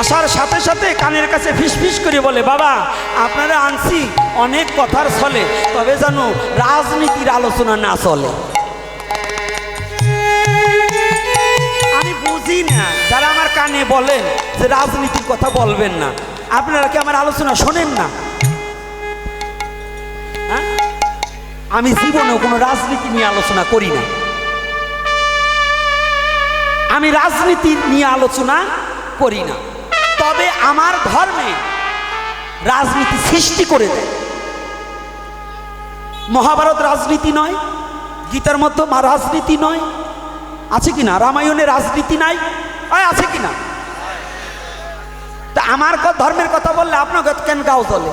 আসার সাথে সাথে কানের কাছে ফিসফিস করে বলে, বাবা, আপনারা আনছি অনেক কথার চলে তবে জানো রাজনীতির আলোচনা না চলে। আমি বুঝি না, যারা আমার কানে বলেন যে রাজনীতির কথা বলবেন না, আপনারা কি আমার আলোচনা শোনেন না? হ্যাঁ? আমি জীবনেও কোনো রাজনীতি নিয়ে আলোচনা করি না। আমি রাজনীতি নিয়ে আলোচনা করি না। তবে আমার ধর্মে রাজনীতি সৃষ্টি করে দেয়। মহাভারত রাজনীতি নয়, গীতার মধ্যে মা রাজনীতি নয়। আছে কি না? রামায়ণে রাজনীতি নাই? আছে কি না? তা আমার ধর্মের কথা বললে আপনার কেন গাও চলে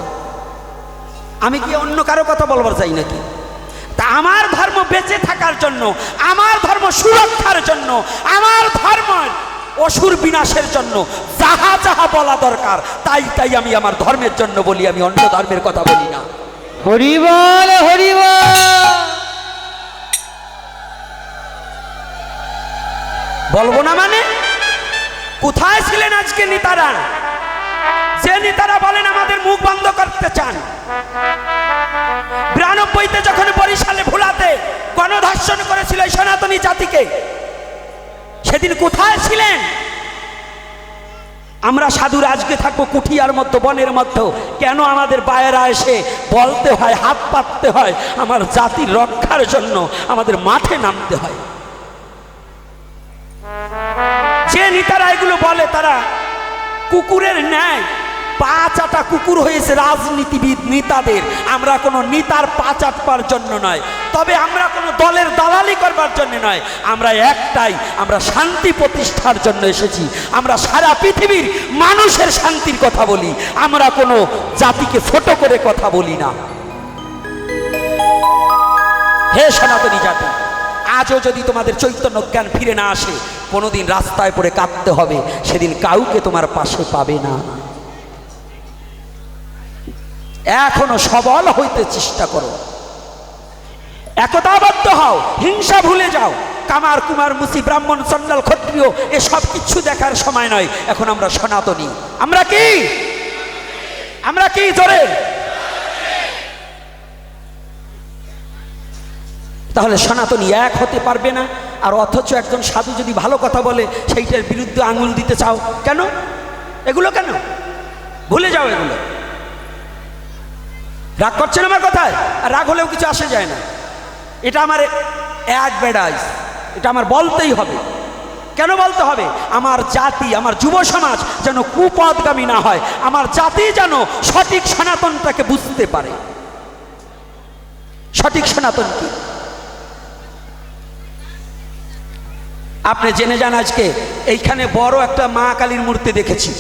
আমি কি অন্য কারও কথা বলবার চাই নাকি? তা আমার ধর্ম বেঁচে থাকার জন্য, আমার ধর্ম সুরক্ষার জন্য, আমার ধর্মের অসুর বিনাশের জন্য যাহা যাহা বলা দরকার তাই তাই আমি আমার ধর্মের জন্য বলি আমি অন্য ধর্মের কথা বলি না। হরিবল হরিবল বলব না মানে? কোথায় ছিলেন আজকে নেতারা? যে নেতারা বলেন আমাদের মুখ বন্ধ করতে চান। বিরানব্বইতে যখন বরিশালে ভুলাতে গণধর্ষণ করেছিল সনাতনী জাতিকে সেদিন কোথায় ছিলেন? আমরা সাধুর আজকে থাকব কুঠিয়ার মতো বনের মতো কেন আমাদের বায়েরা এসে বলতে হয়, হাত পাততে হয় আমার জাতির রক্ষার জন্য, আমাদের মাঠে নামতে হয়? যে নেতারা এগুলো বলে তারা কুকুরের ন্যায় পা চাটা কুকুর হয়েছে রাজনীতিবিদ নেতাদের। আমরা কোনো নেতার পা চাটবার জন্য নয়। তবে আমরা কোনো দলের দালালি করবার জন্য নয়। আমরা একটাই, আমরা শান্তি প্রতিষ্ঠার জন্য এসেছি। আমরা সারা পৃথিবীর মানুষের শান্তির কথা বলি। আমরা কোনো জাতিকে ছোট করে কথা বলি না। হে সনাতনী জাতি, আজও যদি তোমাদের চৈতন্য জ্ঞান ফিরে না আসে, কোনোদিন রাস্তায় পড়ে কাঁদতে হবে। সেদিন কাউকে তোমার পাশে পাবে না। এখনও সবল হইতে চেষ্টা করো। একতাবদ্ধ হও, হিংসা ভুলে যাও। কামার কুমার মুসি ব্রাহ্মণ চন্ডাল ক্ষত্রিয় এসব কিছু দেখার সময় নয়। এখন আমরা সনাতনী। আমরা কি? আমরা কি জোরে? তাহলে সনাতনী এক হতে পারবে না, আর অথচ একজন সাধু যদি ভালো কথা বলে, সেইটার বিরুদ্ধে আঙুল দিতে চাও। কেন? এগুলো কেন? ভুলে যাও এগুলো। রাগ করছেন আমার কথায়? আর রাগ হলেও কিছু আসে যায় না। এটা আমার বেড়াইস এটা আমার বলতেই হবে। কেন বলতে হবে? আমার জাতি, আমার যুব সমাজ যেন কুপদগামী না হয়, আমার জাতি যেন সঠিক সনাতনটাকে বুঝতে পারে। সঠিক সনাতন কি? আপনি জেনে যান আজকে, এইখানে বড় একটা মা কালীর মূর্তি দেখেছি।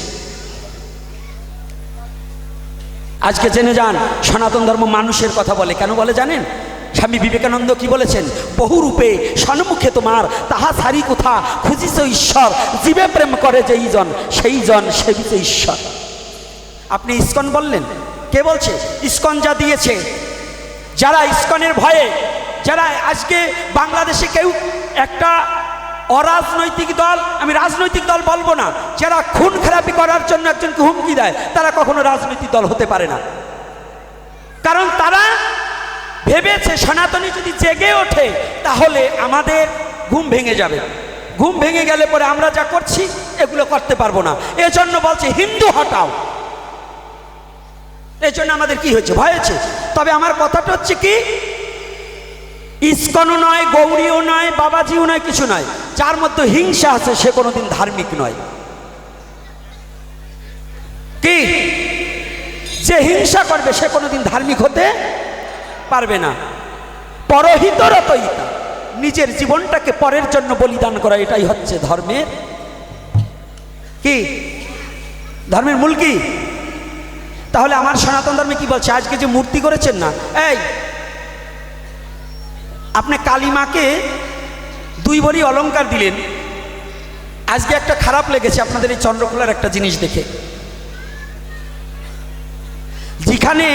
আজকে জেনে যান, সনাতন ধর্ম মানুষের কথা বলে। কেন বলে জানেন? স্বামী বিবেকানন্দ কি বলেছেন? বহু রূপে সন্মুখে তোমার, তাহা সারি কোথা? খুঁজিছ ঈশ্বর। জীবে প্রেম করে যেই জন, সেই জন সেবিত ঈশ্বর। আপনি ইস্কন বললেন? কে বলছে? ইস্কন যা দিয়েছে। যারা ইস্কনের ভয়ে, যারা আজকে বাংলাদেশে কেউ একটা অরাজনৈতিক দল, আমি রাজনৈতিক দল বলব না। যারা খুন খারাপি করার জন্য একজনকে হুমকি দেয়, তারা কখনো রাজনৈতিক দল হতে পারে না। কারণ তারা ভেবেছে, সনাতনী যদি জেগে ওঠে, তাহলে আমাদের ঘুম ভেঙে যাবে। ঘুম ভেঙে গেলে পরে আমরা যা করছি, এগুলো করতে পারব না। এজন্য বলছে, হিন্দু হটাও। এই জন্য আমাদের কি হয়েছে? ভয় হয়েছে? তবে আমার কথাটা হচ্ছে কি ইস্কনও নয়, গৌরীও নয়, বাবাজিও নয়, কিছু নয়। যার মধ্যে হিংসা আছে, সে কোনোদিন ধার্মিক নয়। কি? যে হিংসা করবে, সে কোনোদিন ধার্মিক হতে পারবে না। পরহিতরতইতা নিজের জীবনটাকে পরের জন্য বলিদান করা, এটাই হচ্ছে ধর্মের কি? ধর্মের মূল কি? তাহলে আমার সনাতন ধর্মে কি বলছে? আজকে যে মূর্তি করেছেন না, এই আপনি কালিমাকে দুই ভরি অলঙ্কার দিলেন। আজকে একটা খারাপ লেগেছে আপনাদের এই চন্দ্রকোলার একটা জিনিস দেখে। যেখানে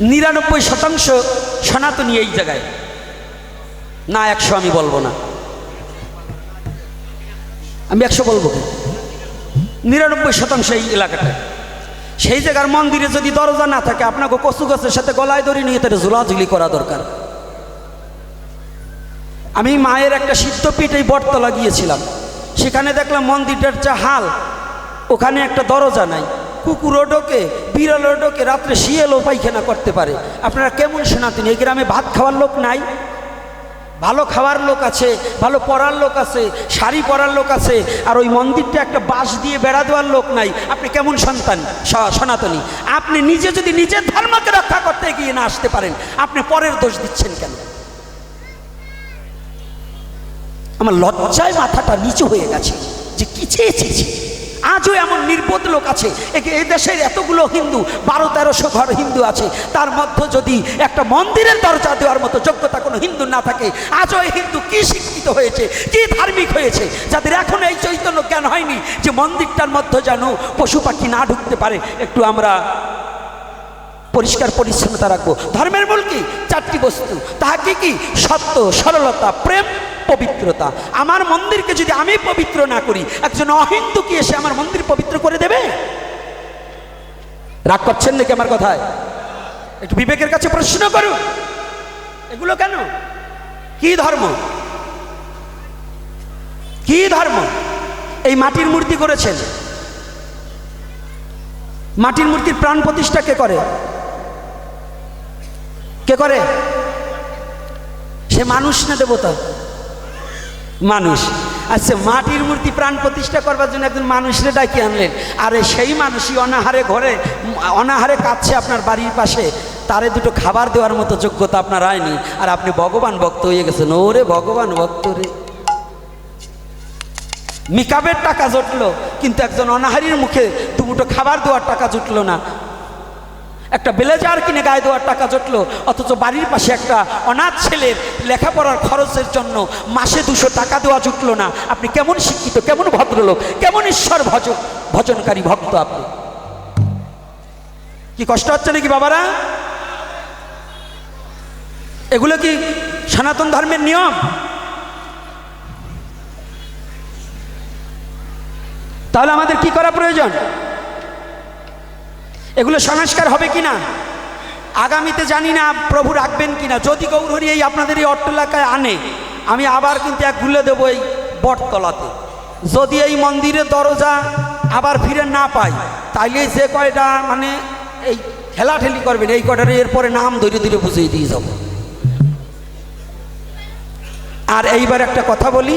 নিরানব্বই শতাংশ সনাতনী এই জায়গায়। না, একশো আমি বলব না। আমি একশো বলব। নিরানব্বই শতাংশ এই এলাকাটায়। সেই জায়গার মন্দিরে যদি দরজা না থাকে, আপনাকে কচু গাছের সাথে গলায় দড়ি নিয়ে তাদের ঝুলাঝুলি করা দরকার। আমি মায়ের একটা সিদ্ধপীঠ এই বটতলা গিয়েছিলাম। সেখানে দেখলাম মন্দিরটার যা হাল, ওখানে একটা দরজা নাই। কুকুরও ডোকে বিড়ালও ডোকে রাত্রে শিয়ালও পায়খানা করতে পারে। আপনারা কেমন শোনাতেন এই গ্রামে ভাত খাওয়ার লোক নাই? ভালো খাওয়ার লোক আছে, ভালো পড়ার লোক আছে, শাড়ি পরার লোক আছে, আর ওই মন্দিরটা একটা বাঁশ দিয়ে বেড়া দেওয়ার লোক নাই। আপনি কেমন সন্তান? সনাতনী। আপনি নিজে যদি নিজের ধর্মকে রক্ষা করতে গিয়ে না আসতে পারেন, আপনি পরের দোষ দিচ্ছেন কেন? আমার লজ্জায় মাথাটা নিচু হয়ে গেছে যে কি চেয়েছি আজও এমন নির্বোধ লোক আছে। এই দেশের এতগুলো হিন্দু, বারো, তেরোশো ঘর হিন্দু আছে। তার মধ্যে যদি একটা মন্দিরের দরজা দেওয়ার মতো যোগ্যতা কোনো হিন্দু না থাকে, আজও এই হিন্দু কি শিক্ষিত হয়েছে, কি ধার্মিক হয়েছে? যাদের এখন এই চৈতন্য জ্ঞান হয়নি যে মন্দিরটার মধ্যে যেন পশু পাখি না ঢুকতে পারে, একটু আমরা পরিষ্কার পরিচ্ছন্নতা রাখব। ধর্মের মূল কি? চারটি বস্তু। তাহা কি কি? সত্য, সরলতা, প্রেম পবিত্রতা। আমার মন্দিরকে যদি আমি পবিত্র না করি, একজন অহিন্দু কি এসে আমার মন্দির পবিত্র করে দেবে? রাগ করছেন নাকি আমার কথায়? একটু বিবেকের কাছে প্রশ্ন করুন। এগুলো কেন? কি ধর্ম? কি ধর্ম? এই মাটির মূর্তি করেছেন। মাটির মূর্তির প্রাণ প্রতিষ্ঠা কে করে? কে করে? সে মানুষ না দেবতা? মানুষ। আচ্ছা মাটির মূর্তি প্রাণ প্রতিষ্ঠা করবার জন্য একজন মানুষরে ডাকি আনলেন। আরে সেই মানুষই অনাহারে ঘরে, অনাহারে কাঁদছে আপনার বাড়ির পাশে। তারে দুটো খাবার দেওয়ার মতো যোগ্যতা আপনার হয়নি আর আপনি ভগবান ভক্ত হয়ে গেছেন। ওরে ভগবান ভক্ত রে। মিকাবের টাকা জুটলো, কিন্তু একজন অনাহারির মুখে দুমুটো খাবার দেওয়ার টাকা জুটলো না। একটা ব্লেজার কিনে গায়ে দেওয়ার টাকা জুটলো, অথচ বাড়ির পাশে একটা অনাথ ছেলের লেখাপড়ার খরচের জন্য মাসে দুশো টাকা দেওয়া জুটলো না। আপনি কেমন শিক্ষিত, কেমন ভদ্রলোক, কেমন ঈশ্বর ভজ, ভজনকারী ভক্ত আপনি? কি কষ্ট হচ্ছে নাকি বাবারা? এগুলো কি সনাতন ধর্মের নিয়ম? তাহলে আমাদের কি করা প্রয়োজন? এগুলো সংস্কার হবে কি না আগামীতে জানি না প্রভু রাখবেন কি না যদি গৌরহরি এই আপনাদের এই অট্ট এলাকায় আনে, আমি আবার কিন্তু এক ভুলে দেবো এই বটতলাতে। যদি এই মন্দিরের দরজা আবার ফিরে না পাই, তাইলে যে কয়টা মানে এই ঠেলাঠেলি করবেন, এই কয়টার এরপরে নাম ধীরে ধীরে বুঝিয়ে দিয়ে যাব। আর এইবার একটা কথা বলি।